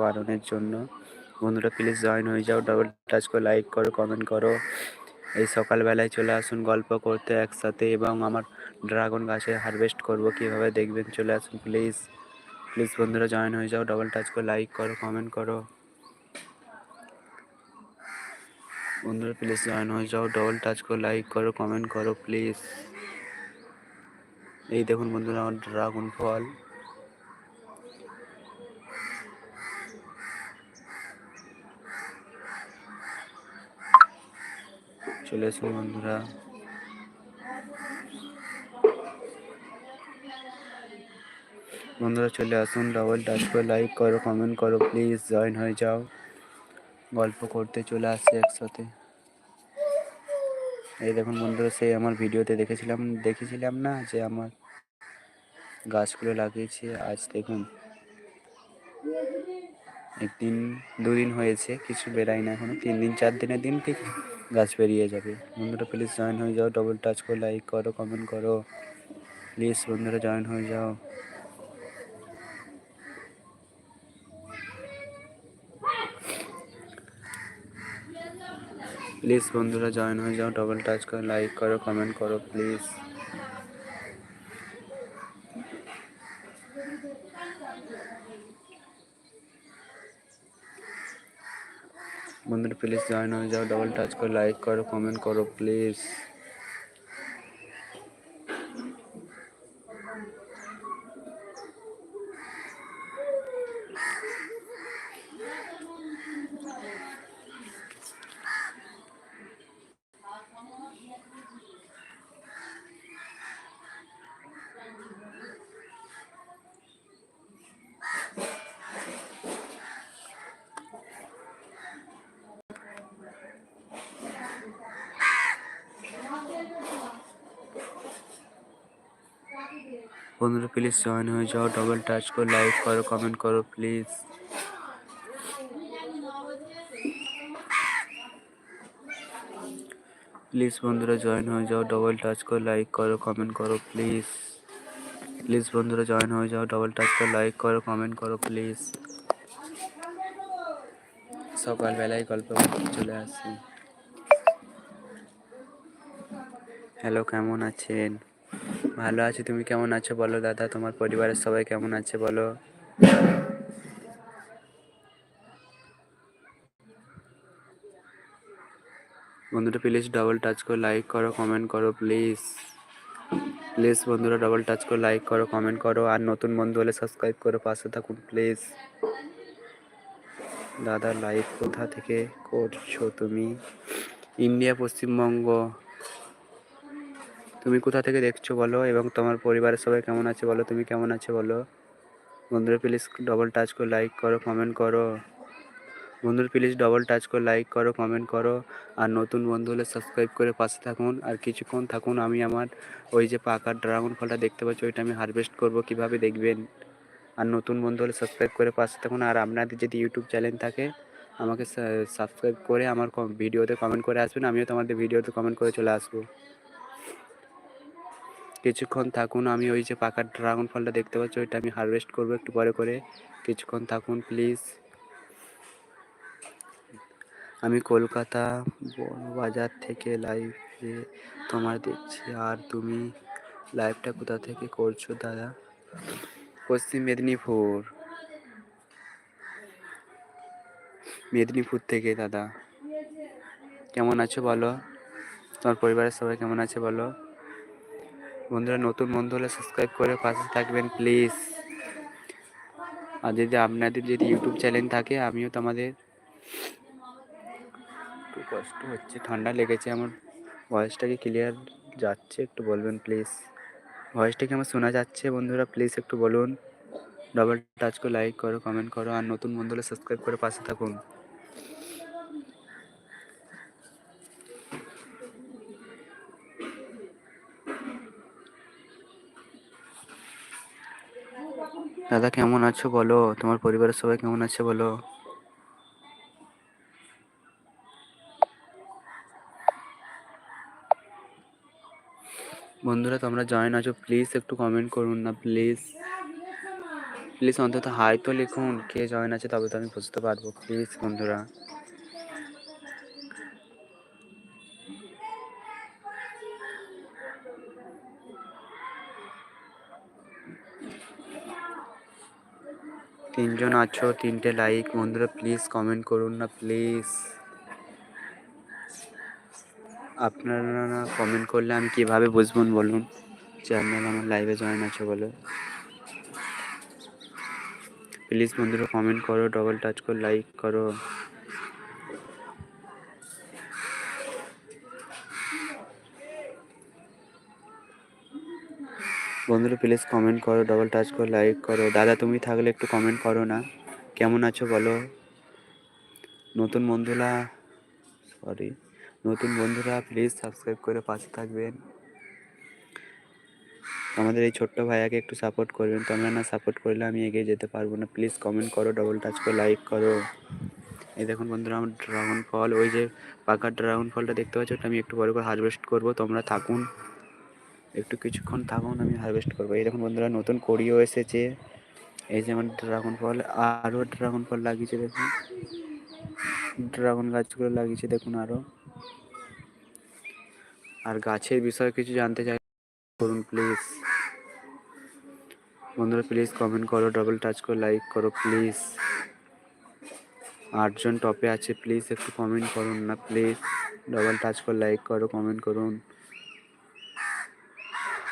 বাড়ানোর জন্য। বন্ধুরা প্লিজ জয়েন হয়ে যাও ডাবল টাচ করে লাইক করো কমেন্ট করো। এই সকালবেলায় চলে আসুন, গল্প করতে একসাথে এবং আমার ড্রাগন গাছে হারভেস্ট করব, কীভাবে দেখবেন চলে আসুন প্লিজ প্লিজ বন্ধুরা জয়েন হয়ে যাও ডাবল টাচ করে লাইক করো কমেন্ট করো। বন্ধুরা প্লিজ জয়েন হয়ে যাও ডবল টাচ করে লাইক করো কমেন্ট করো প্লিজ এই দেখুন বন্ধুরা, আমার ড্রাগন ফল। চলে এসুন বন্ধুরা। বন্ধুরা চলে আসুন ডবল টাচ করে লাইক করো কমেন্ট করো প্লিজ জয়েন হয়ে যাও। গল্প করতে চলে আসছে একসাথে। এই দেখুন বন্ধুরা, সেই আমার ভিডিওতে দেখেছিলাম দেখেছিলাম না যে আমার গাছগুলো লাগিয়েছি। আজ দেখুন, একদিন, দুদিন হয়েছে, কিছু বেরাই না এখনও, তিন দিন, চার দিনের দিন ঠিক। গাছ বেরিয়ে যাবে বন্ধুরা প্লিজ জয়েন হয়ে যাও ডবল টাচ করে লাইক করো কমেন্ট করো প্লিজ বন্ধুরা জয়েন হয়ে যাও প্লিজ বন্ধুরা জয়েন হয়ে যাও ডবল টাচ করে লাইক করো কমেন্ট করো প্লিজ বন্ধুরা প্লিজ জয়েন হয়ে যাও ডবল টাচ করে লাইক করো কমেন্ট করো প্লিজ বন্ধুরা প্লিজ জয়েন হয়ে যাও ডবল টাচ করে লাইক করো কমেন্ট করো প্লিজ প্লিজ বন্ধুরা জয়েন হয়ে যাও ডবল টাচ করে লাইক করো কমেন্ট করো প্লিজ প্লিজ বন্ধুরা জয়েন হয়ে যাও ডবল টাচ করে লাইক করো কমেন্ট করো প্লিজ সকালবেলায় গল্প চলে আসি। হ্যালো কেমন আছেন? ভালো আছি, তুমি কেমন আছো বলো দাদা? তোমার পরিবারের সবাই কেমন আছে বলো? বন্ধুরা প্লিজ ডবল টাচ করে লাইক করো কমেন্ট করো প্লিজ প্লিজ বন্ধুরা ডবল টাচ করে লাইক করো কমেন্ট করো, আর নতুন বন্ধু হলে সাবস্ক্রাইব করো পাশে থাকুন প্লিজ দাদা লাইভ কোথা থেকে করছ তুমি? ইন্ডিয়া, পশ্চিমবঙ্গ। তুমি কোথা থেকে দেখছ বলো? এবং তোমার পরিবারের সবাই কেমন আছে বলো? তুমি কেমন আছো বলো? বন্ধুরা প্লিজ ডবল টাচ করে লাইক করো কমেন্ট করো। বন্ধুরা প্লিজ ডবল টাচ করে লাইক করো কমেন্ট করো। আর নতুন বন্ধু হলে সাবস্ক্রাইব করে পাশে থাকুন। আর কিছুক্ষণ থাকুন, আমি আমার ওই যে পাকা ড্রাগন ফলটা দেখতে পাচ্ছি, ওইটা আমি হারভেস্ট করব কীভাবে দেখবেন? আর নতুন বন্ধু হলে সাবস্ক্রাইব করে পাশে থাকুন। আর আপনাদের যদি ইউটিউব চ্যানেল থাকে, আমাকে সাবস্ক্রাইব করে আমার ভিডিওতে কমেন্ট করে আসবেন। আমিও তোমাদের ভিডিওতে কমেন্ট করে চলে আসব। কিছুক্ষণ থাকুন, আমি ওই যে পাকা ড্রাগন ফলটা দেখতে পাচ্ছি, ওইটা আমি হারভেস্ট করব একটু পরে করে। কিছুক্ষণ থাকুন, প্লিজ। আমি কলকাতা বাজার থেকে লাইভে তোমার দেখছি, আর তুমি লাইভটা কোথা থেকে করছ দাদা? পশ্চিম মেদিনীপুর। মেদিনীপুর থেকে দাদা। কেমন আছো বলো? তোমার পরিবারের সবাই কেমন আছে বলো? বন্ধুরা, নতুন বন্ধু হলে সাবস্ক্রাইব করে পাশে থাকবেন প্লিজ আর যদি আপনাদের যদি ইউটিউব চ্যানেল থাকে, আমিও তোমাদের একটু কষ্ট হচ্ছে, ঠান্ডা লেগেছে, আমার ভয়েসটা কি ক্লিয়ার যাচ্ছে একটু বলবেন প্লিজ ভয়েসটা কি আমার শোনা যাচ্ছে বন্ধুরা প্লিজ একটু বলুন। ডবল টাচ করে লাইক করো কমেন্ট করো, আর নতুন বন্ধু হলে সাবস্ক্রাইব করে পাশে থাকুন। দাদা কেমন আছো বলো? তোমার পরিবারের সবাই কেমন আছে বলো? বন্ধুরা, তোমরা জয়েন আছো প্লিজ একটু কমেন্ট করুন না প্লিজ প্লিজ অন্তত হাই তো লিখুন, কে জয়েন আছে তবে তো আমি বুঝতে পারব প্লিজ বন্ধুরা। তিনজন আছো, তিনটে লাইক বন্ধুরা প্লিজ কমেন্ট করুন না প্লিজ আপনারা না কমেন্ট করলে আমি কীভাবে বুঝব বলুন? যে আপনারা আমার লাইভে জয়েন আছো বলে। প্লিজ বন্ধুরা কমেন্ট করো ডবল টাচ করো লাইক করো। বন্ধুরা প্লিজ কমেন্ট করো ডবল টাচ করো লাইক করো। দাদা, তুমি থাকলে একটু কমেন্ট করো না। কেমন আছো বলো? নতুন বন্ধুরা সরি নতুন বন্ধুরা প্লিজ সাবস্ক্রাইব করে পাশে থাকবেন। আমাদের এই ছোট্ট ভাইয়াকে একটু সাপোর্ট করবেন। তোমরা না সাপোর্ট করলে আমি এগিয়ে যেতে পারব না। প্লিজ কমেন্ট করো ডবল টাচ করো লাইক করো। এই দেখুন বন্ধুরা, আমার ড্রাগন ফল ওই যে পাকা ড্রাগন ফলটা দেখতে পাচ্ছ, ওটা আমি একটু বড় করে হারভেস্ট করব। তোমরা থাকুন। একটু কিছুক্ষণ থাকুন, আমি হারভেস্ট করব। এই দেখুন বন্ধুরা, নতুন কড়িও এসেছে। এই যে আমার ড্রাগন ফল আরও ড্রাগন ফল লাগিয়েছে দেখুন। ড্রাগন গাছগুলো লাগিয়েছে দেখুন আরও। আর গাছের বিষয়ে কিছু জানতে চাই, করুন প্লিজ বন্ধুরা প্লিজ কমেন্ট করো ডবল টাচ করো লাইক করো প্লিজ আটজন টপে আছে প্লিজ একটু কমেন্ট করুন না প্লিজ ডবল টাচ করো লাইক করো কমেন্ট করুন।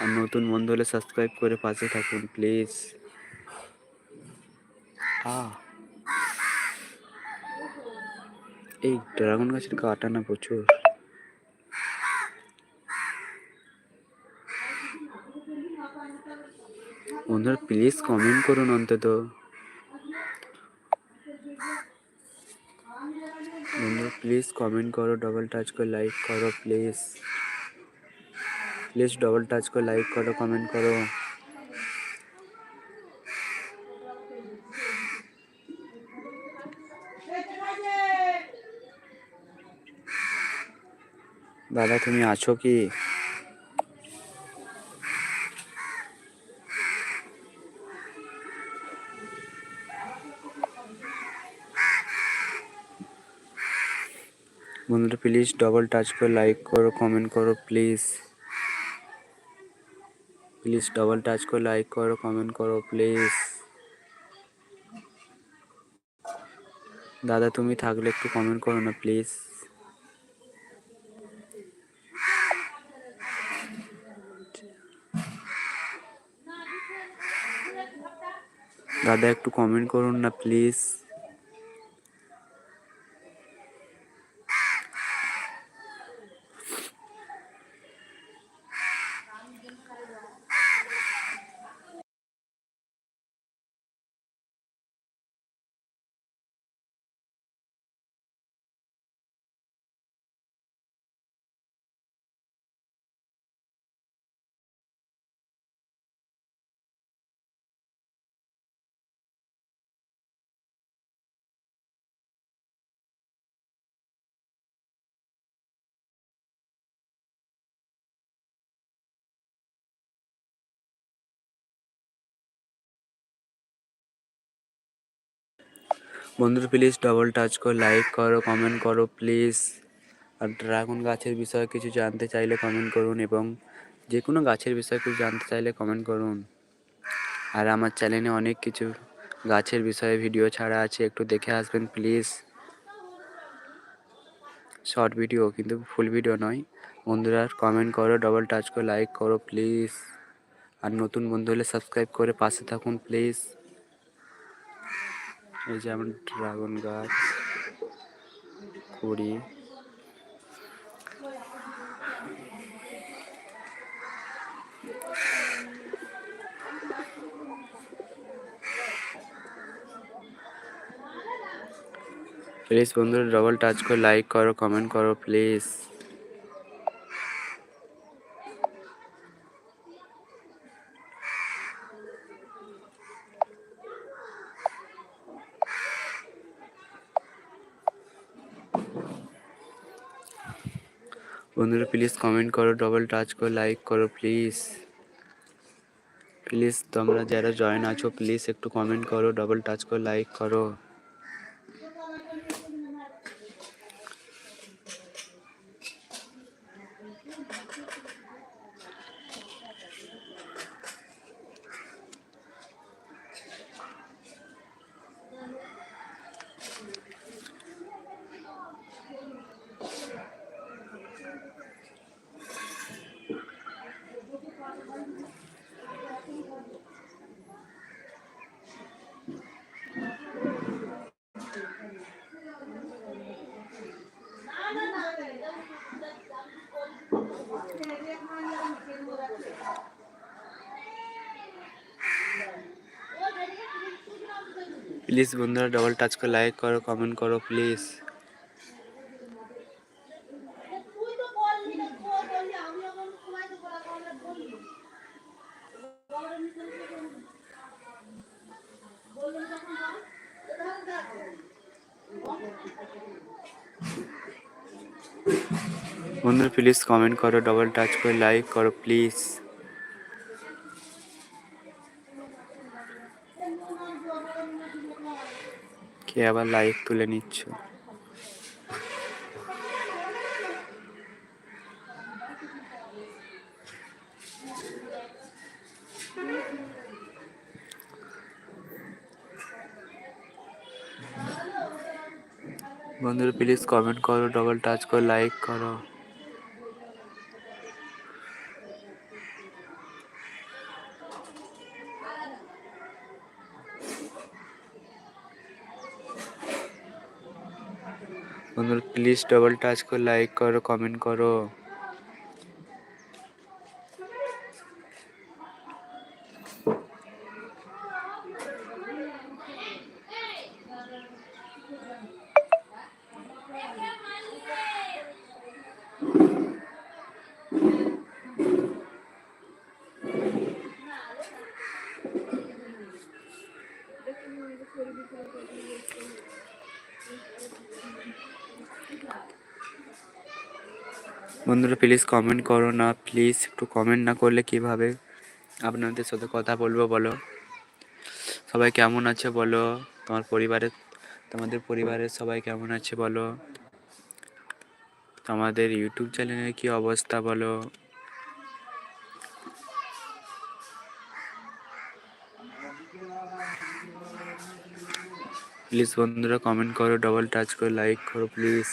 আর নতুন বন্ধু হলে সাবস্ক্রাইব করে পাশে থাকুন প্লিজ এই ড্রাগন গাছের কাটা না প্রচুর? বন্ধুরা প্লিজ কমেন্ট করুন অন্তত। বন্ধুরা প্লিজ কমেন্ট করো ডবল টাচ করে লাইক করো প্লিজ প্লিজ ডবল টাচ করে লাইক করো কমেন্ট করো। দাদা তুমি আছো কি? বন্ধুরা প্লিজ ডবল টাচ করে লাইক করো কমেন্ট করো প্লিজ প্লিজ ডবল টাচ করে লাইক করো কমেন্ট করো প্লিজ দাদা তুমি থাকলে একটু কমেন্ট করো না প্লিজ দাদা একটু কমেন্ট করুন না প্লিজ বন্ধুরা প্লিজ ডবল টাচ করো লাইক করো কমেন্ট করো প্লিজ আর ড্রাগন গাছের বিষয়ে কিছু জানতে চাইলে কমেন্ট করুন এবং যে কোনো গাছের বিষয়ে কিছু জানতে চাইলে কমেন্ট করুন। আর আমার চ্যানেলে অনেক কিছু গাছের বিষয়ে ভিডিও ছাড়া আছে, একটু দেখে আসবেন প্লিজ শর্ট ভিডিও কিন্তু ফুল ভিডিও নয়। বন্ধুরা কমেন্ট করো ডবল টাচ করো লাইক করো প্লিজ আর নতুন বন্ধু হলে সাবস্ক্রাইব করে পাশে থাকুন প্লিজ এই যে আমার ড্রাগন গাছ, কুড়ি। প্লিজ বন্ধুরা ডবল টাচ করে লাইক করো কমেন্ট করো প্লিজ বন্ধুরা প্লিজ কমেন্ট করো ডবল টাচ করো লাইক করো প্লিজ প্লিজ তোমরা যারা জয়েন আছো প্লিজ একটু কমেন্ট করো ডবল টাচ করো লাইক করো। প্লিজ বন্ধুরা ডবল টাচ করে লাইক করো কমেন্ট করো প্লিজ বন্ধুরা প্লিজ কমেন্ট করো ডবল টাচ করে লাইক করো প্লিজ কে আবার লাইভ তুলে নিচ্ছ? বন্ধুরা প্লিজ কমেন্ট করো ডবল টাচ করো লাইক করো। বন্ধুরা প্লিজ ডবল টাচ করে লাইক করো কমেন্ট করো। বন্ধুরা প্লিজ কমেন্ট করো না প্লিজ একটু কমেন্ট না করলে কীভাবে আপনাদের সাথে কথা বলব বলো? সবাই কেমন আছে বলো? তোমার পরিবারের, তোমাদের পরিবারের সবাই কেমন আছে বলো? তোমাদের ইউটিউব চ্যানেলের কি অবস্থা বলো? প্লিজ বন্ধুরা কমেন্ট করো ডবল টাচ করে লাইক করো প্লিজ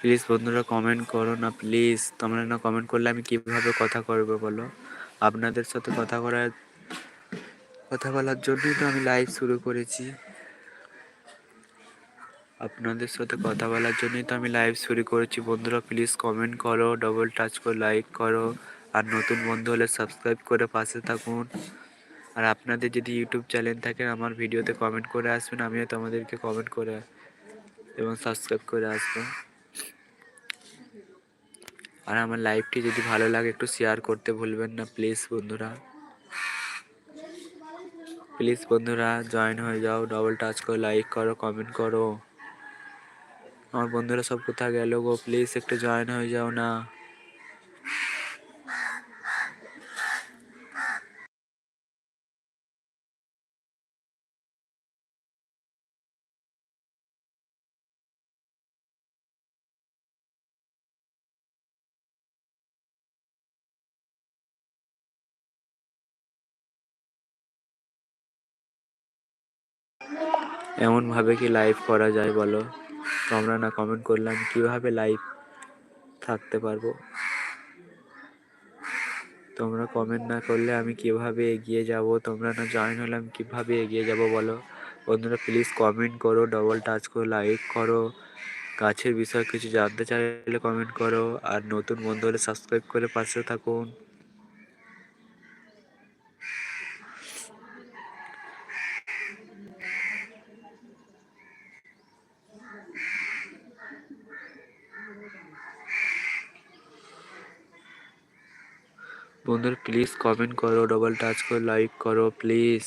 প্লিজ বন্ধুরা কমেন্ট করো না প্লিজ তোমরা না কমেন্ট করলে আমি কীভাবে কথা করব বলো? আপনাদের সাথে কথা করার কথা বলার জন্যই তো আমি লাইভ শুরু করেছি। আপনাদের সাথে কথা বলার জন্যই তো আমি লাইভ শুরু করেছি। বন্ধুরা প্লিজ কমেন্ট করো ডবল টাচ করে লাইক করো। আর নতুন বন্ধু হলে সাবস্ক্রাইব করে পাশে থাকুন। আর আপনাদের যদি ইউটিউব চ্যানেল থাকে, আমার ভিডিওতে কমেন্ট করে আসবেন। আমিও তোমাদেরকে কমেন্ট করে এবং সাবস্ক্রাইব করে আসব। আর আমার লাইভটি যদি ভালো লাগে, একটু শেয়ার করতে ভুলবেন না প্লিজ বন্ধুরা। প্লিজ বন্ধুরা, জয়েন হয়ে যাও ডবল টাচ করো লাইক করো কমেন্ট করো। আমার বন্ধুরা সব কোথায় গেল গো? প্লিজ একটু জয়েন হয়ে যাও না। এমনভাবে কি লাইভ করা যায় বলো? তোমরা না কমেন্ট করলে আমি কীভাবে লাইভ থাকতে পারব? তোমরা কমেন্ট না করলে আমি কীভাবে এগিয়ে যাব? তোমরা না জয়েন হলে আমি কীভাবে এগিয়ে যাব বলো? বন্ধুরা প্লিজ কমেন্ট করো ডবল টাচ করো লাইক করো। গাছের বিষয়ে কিছু জানতে চাইলে কমেন্ট করো। আর নতুন বন্ধু হলে সাবস্ক্রাইব করে পাশে থাকুন। বন্ধুরা প্লিজ কমেন্ট করো ডবল টাচ করে লাইক করো প্লিজ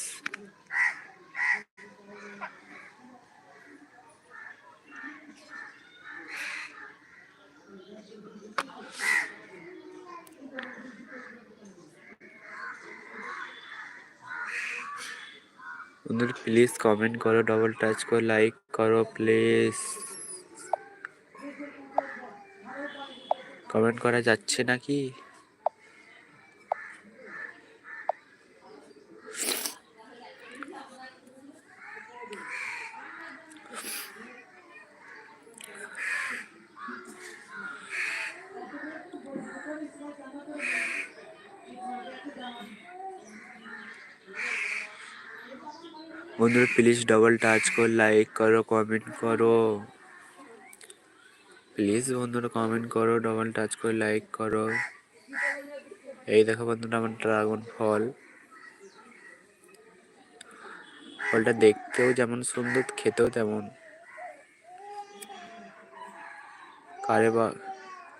বন্ধুরা প্লিজ কমেন্ট করো ডবল টাচ করে লাইক করো প্লিজ কমেন্ট করা যাচ্ছে নাকি? বন্ধুরা প্লিজ ডবল টাচ করে লাইক করো কমেন্ট করো। প্লিজ বন্ধুরা কমেন্ট করো ডবল টাচ করে লাইক করো। এই দেখো বন্ধুরা, আমার ড্রাগন ফল ফলটা দেখতেও যেমন সুন্দর, খেতেও তেমন। কারে বা,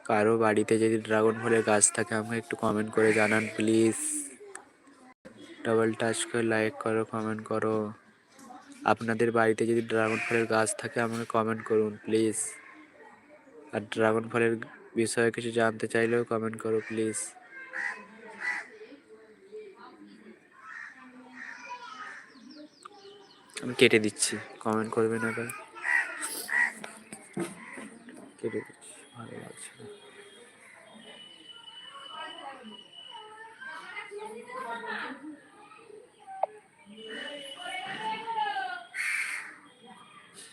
কারও বাড়িতে যদি ড্রাগন ফলের গাছ থাকে, আমাকে একটু কমেন্ট করে জানান প্লিজ ডবল টাচ করে লাইক করো কমেন্ট করো। আপনাদের বাড়িতে যদি ড্রাগন ফলের গাছ থাকে, আমাকে কমেন্ট করুন প্লিজ আর ড্রাগন ফলের বিষয়ে কিছু জানতে চাইলেও কমেন্ট করো প্লিজ আমি কেটে দিচ্ছি কমেন্ট করবেন আবার। কেটে দিচ্ছি, ভালো লাগছে না।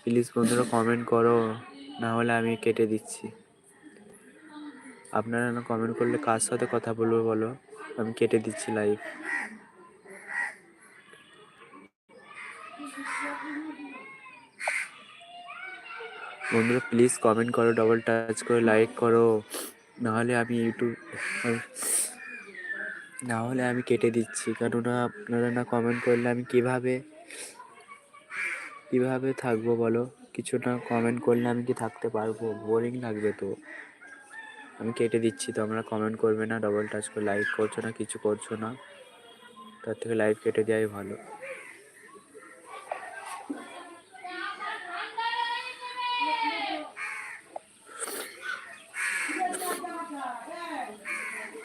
প্লিজ বন্ধুরা কমেন্ট করো না হলে আমি কেটে দিচ্ছি। আপনারা না কমেন্ট করলে কার সাথে কথা বলব বলো? আমি কেটে দিচ্ছি লাইভ বন্ধুরা প্লিজ কমেন্ট করো ডবল টাচ করে লাইক করো। নাহলে আমি ইউটিউব না হলে আমি কেটে দিচ্ছি। কেননা আপনারা না কমেন্ট করলে আমি কীভাবে কীভাবে থাকব বলো? কিছু না কমেন্ট করলে আমি কি থাকতে পারব? বোরিং লাগবে তো। আমি কেটে দিচ্ছি তো আমরা কমেন্ট করবে না। ডবল টাচ করে লাইক করছ না, কিছু করছ না। তার থেকে লাইভ কেটে দেওয়াই ভালো।